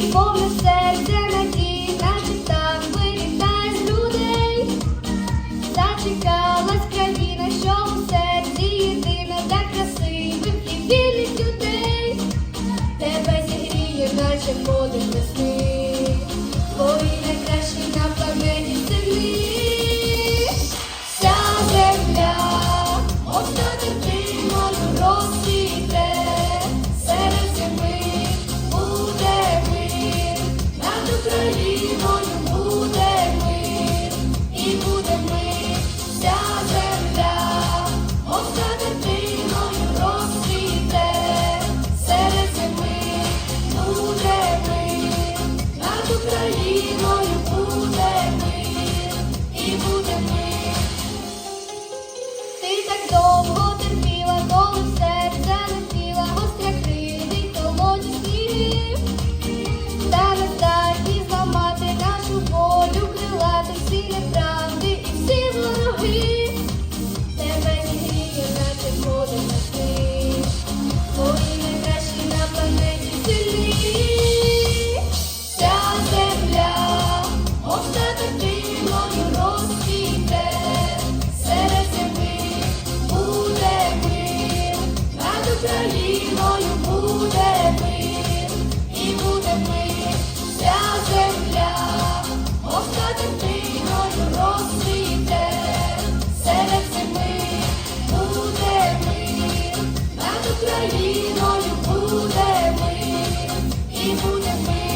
For myself. Україною буде і. Ти так довго терпіла, коли в серце летіла, гостря кривий, колоді слів. Зараз так і зламати нашу волю крилати всі неправди і всі. Thank you.